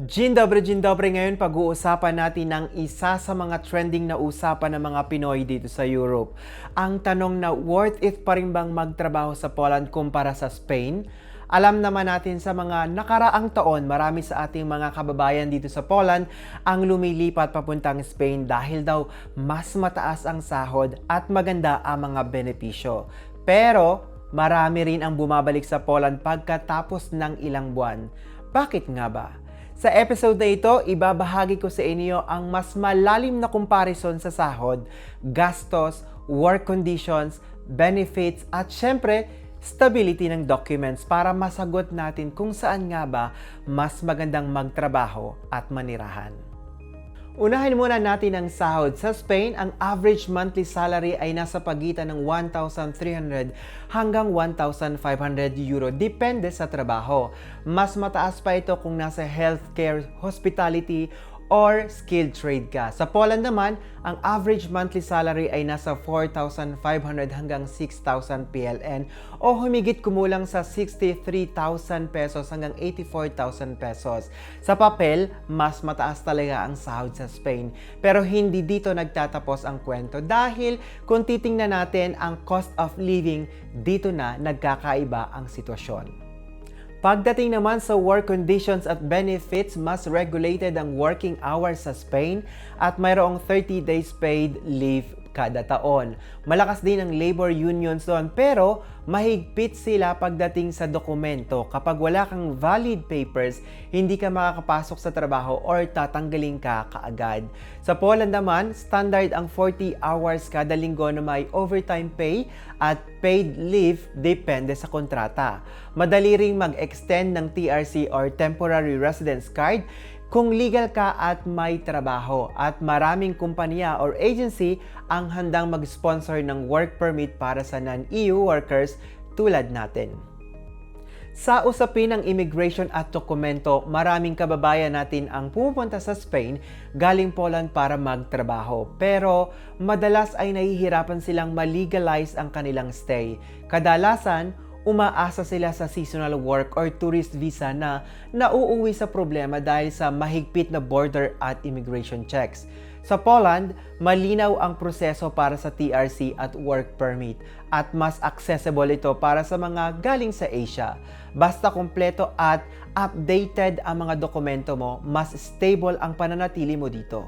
Dzień dobry, dzień dobry. Ngayon pag-uusapan natin ng isa sa mga trending na usapan ng mga Pinoy dito sa Europe. Ang tanong na worth it pa rin bang magtrabaho sa Poland kumpara sa Spain? Alam naman natin sa mga nakaraang taon, marami sa ating mga kababayan dito sa Poland ang lumilipat papuntang Spain dahil daw mas mataas ang sahod at maganda ang mga benepisyo. Pero marami rin ang bumabalik sa Poland pagkatapos ng ilang buwan. Bakit nga ba? Sa episode na ito, ibabahagi ko sa inyo ang mas malalim na comparison sa sahod, gastos, work conditions, benefits, at syempre, stability ng documents para masagot natin kung saan nga ba mas magandang magtrabaho at manirahan. Unahin muna natin ang sahod. Sa Spain, ang average monthly salary ay nasa pagitan ng 1,300 hanggang 1,500 euro. Depende sa trabaho. Mas mataas pa ito kung nasa healthcare, hospitality, or skilled trade ka. Sa Poland naman, ang average monthly salary ay nasa 4,500 hanggang 6,000 PLN o humigit kumulang sa 63,000 pesos hanggang 84,000 pesos. Sa papel, mas mataas talaga ang sahod sa Spain. Pero hindi dito nagtatapos ang kwento dahil kung titingnan natin ang cost of living, dito na nagkakaiba ang sitwasyon. Pagdating naman sa work conditions at benefits, mas regulated ang working hours sa Spain at mayroong 30 days paid leave kada taon. Malakas din ang labor unions doon pero mahigpit sila pagdating sa dokumento. Kapag wala kang valid papers, hindi ka makakapasok sa trabaho or tatanggalin ka kaagad. Sa Poland naman, standard ang 40 hours kada linggo na may overtime pay at paid leave depende sa kontrata. Madali ring mag-extend ng TRC or Temporary Residence Card kung legal ka at may trabaho at maraming kumpanya or agency ang handang mag-sponsor ng work permit para sa non-EU workers tulad natin. Sa usapin ng immigration at dokumento, maraming kababayan natin ang pumupunta sa Spain galing Poland para magtrabaho. Pero madalas ay nahihirapan silang malegalize ang kanilang stay. Kadalasan, umaasa sila sa seasonal work or tourist visa na nauuwi sa problema dahil sa mahigpit na border at immigration checks. Sa Poland, malinaw ang proseso para sa TRC at work permit at mas accessible ito para sa mga galing sa Asia. Basta kompleto at updated ang mga dokumento mo, mas stable ang pananatili mo dito.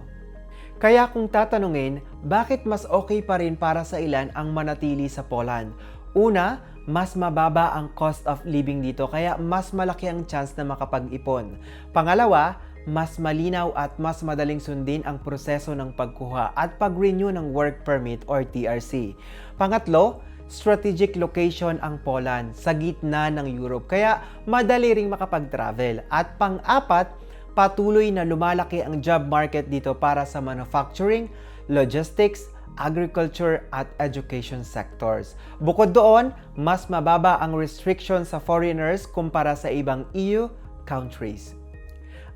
Kaya kung tatanungin, bakit mas okay pa rin para sa ilan ang manatili sa Poland? Una, mas mababa ang cost of living dito kaya mas malaki ang chance na makapag-ipon. Pangalawa, mas malinaw at mas madaling sundin ang proseso ng pagkuha at pag-renew ng work permit or TRC. Pangatlo, strategic location ang Poland sa gitna ng Europe kaya madali ring makapag-travel. At pang-apat, patuloy na lumalaki ang job market dito para sa manufacturing, logistics, agriculture at education sectors. Bukod doon, mas mababa ang restriction sa foreigners kumpara sa ibang EU countries.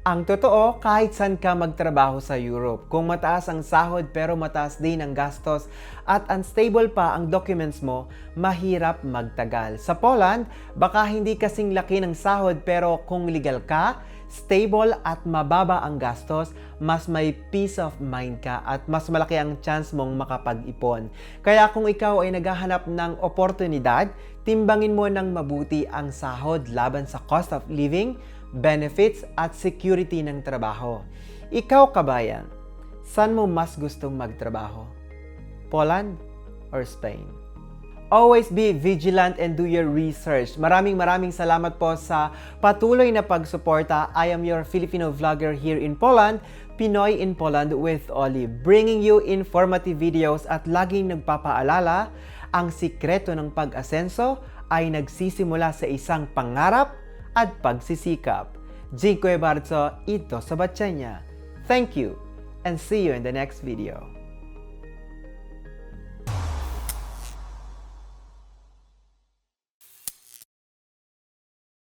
Ang totoo, kahit saan ka magtrabaho sa Europe, kung mataas ang sahod pero mataas din ang gastos at unstable pa ang documents mo, mahirap magtagal. Sa Poland, baka hindi kasing laki ng sahod pero kung legal ka, stable at mababa ang gastos, mas may peace of mind ka at mas malaki ang chance mong makapag-ipon. Kaya kung ikaw ay naghahanap ng oportunidad, timbangin mo ng mabuti ang sahod laban sa cost of living, benefits at security ng trabaho. Ikaw kabayan, saan mo mas gustong magtrabaho? Poland or Spain? Always be vigilant and do your research. Maraming maraming salamat po sa patuloy na pagsuporta. I am your Filipino vlogger here in Poland, Pinoy in Poland with Oli, bringing you informative videos at laging nagpapaalala, ang sikreto ng pag-asenso ay nagsisimula sa isang pangarap at pagsisikap. Dziękuję bardzo i do zobaczenia. Thank you and see you in the next video.